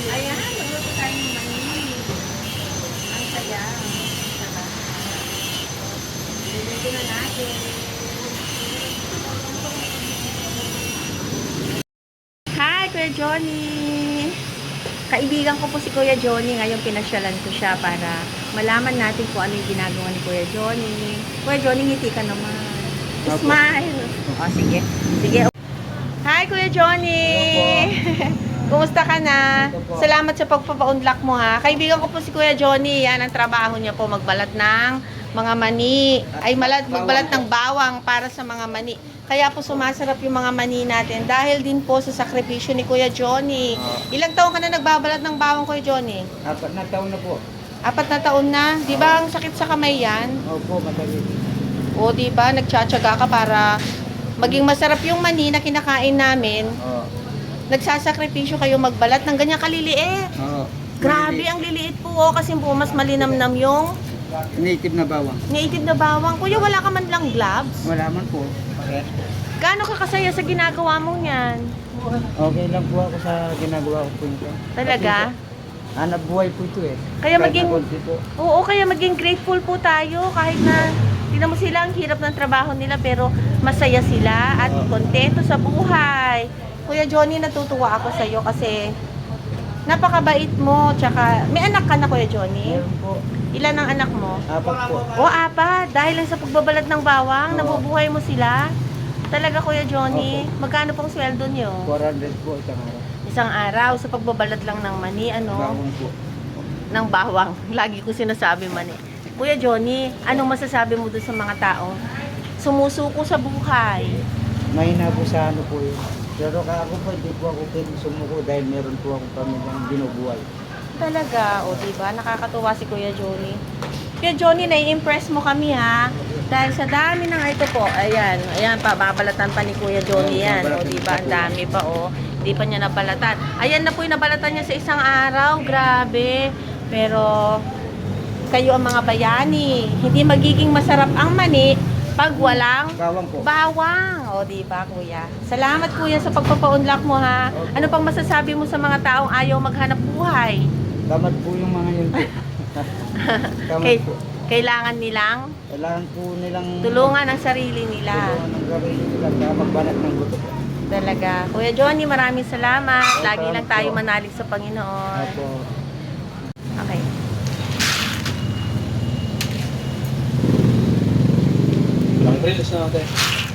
Ayan, magluto tayo ng mani. Ang saya. Luluto na natin. Hi, Kuya Johnny! Kaibigan ko po si Kuya Johnny. Ngayon pinasyalan ko siya para malaman natin kung ano yung ginagawa ni Kuya Johnny. Kuya Johnny, ngiti ka naman. Smile! O, sige. Sige. Hi, Kuya Johnny! Kumusta ka na? Salamat sa pagpapaunlak mo ha. Kaibigan ko po si Kuya Johnny. Yan ang trabaho niya po, magbalat ng mga mani. Ay, malat, magbalat ng bawang para sa mga mani. Kaya po sumasarap yung mga mani natin dahil din po sa sakripisyo ni Kuya Johnny. Oo. Ilang taon ka na nagbabalat ng bawang, Kuya Johnny? Apat na taon na po. Apat na taon na. Di ba ang sakit sa kamay yan? Opo, madali. O, di ba? Nagtsatsaga ka para maging masarap yung mani na kinakain namin. Oo. Nagsasakripisyo kayo magbalat ng ganyan kaliliit. Oo. Grabe, ang liliit po oh, kasi po mas malinamnam yung Native na bawang. native na bawang. Kuya, wala ka man lang gloves. Wala man po. Okay. Gaano ka kasaya sa ginagawa mong yan? Okay lang po ako sa ginagawa ko po ito. Talaga? Hanap buhay po ito eh. Kaya Kahit maging- na konti po. Oo, kaya maging grateful po tayo kahit na tingnan mo sila ang hirap ng trabaho nila pero masaya sila at kontento sa buhay. Kuya Johnny, natutuwa ako sa iyo kasi napakabait mo. Tsaka, may anak ka na, Kuya Johnny? Meron po. Ilan ang anak mo? Apat po. O, apat. Dahil lang sa pagbabalat ng bawang, Oo. nabubuhay mo sila. Talaga, Kuya Johnny. Magkano pong sweldo niyo? 400 po isang araw. Isang araw sa pagbabalat lang ng mani, ano? Bawang po. Ng bawang. Lagi ko sinasabi mani. Kuya Johnny, anong masasabi mo doon sa mga taong sumusuko sa buhay? Mahina po sa ano po yun. Pero ka ako po, hindi po ako pwedeng sumuko dahil meron po akong pamilyang binubuhay. Talaga, o diba? Nakakatuwa si Kuya Johnny. Kuya Johnny, nai-impress mo kami ha. Dahil sa dami ng ito po, ayan, ayan pa, babalatan pa ni Kuya Johnny yan. O diba, ang dami pa o. Hindi pa niya nabalatan. Ayan na po yung nabalatan niya sa isang araw. Grabe. Pero, kayo ang mga bayani. Hindi magiging masarap ang mani pag walang Bawang po. Bawang. O, di ba, kuya? Salamat, kuya, sa pagpapaunlak mo, ha? Ano pang masasabi mo sa mga taong ayaw maghanap buhay? Tamad po yung mga yun po. Tamad Kay- po. Kailangan nilang Kailangan po nilang tulungan ang sarili nila. tulungan ng gawin nila kaya magbanat ng buto po. Talaga. Kuya Johnny, maraming salamat. Lagi lang tayo manalig sa Panginoon. Opo. Okay. Na natin.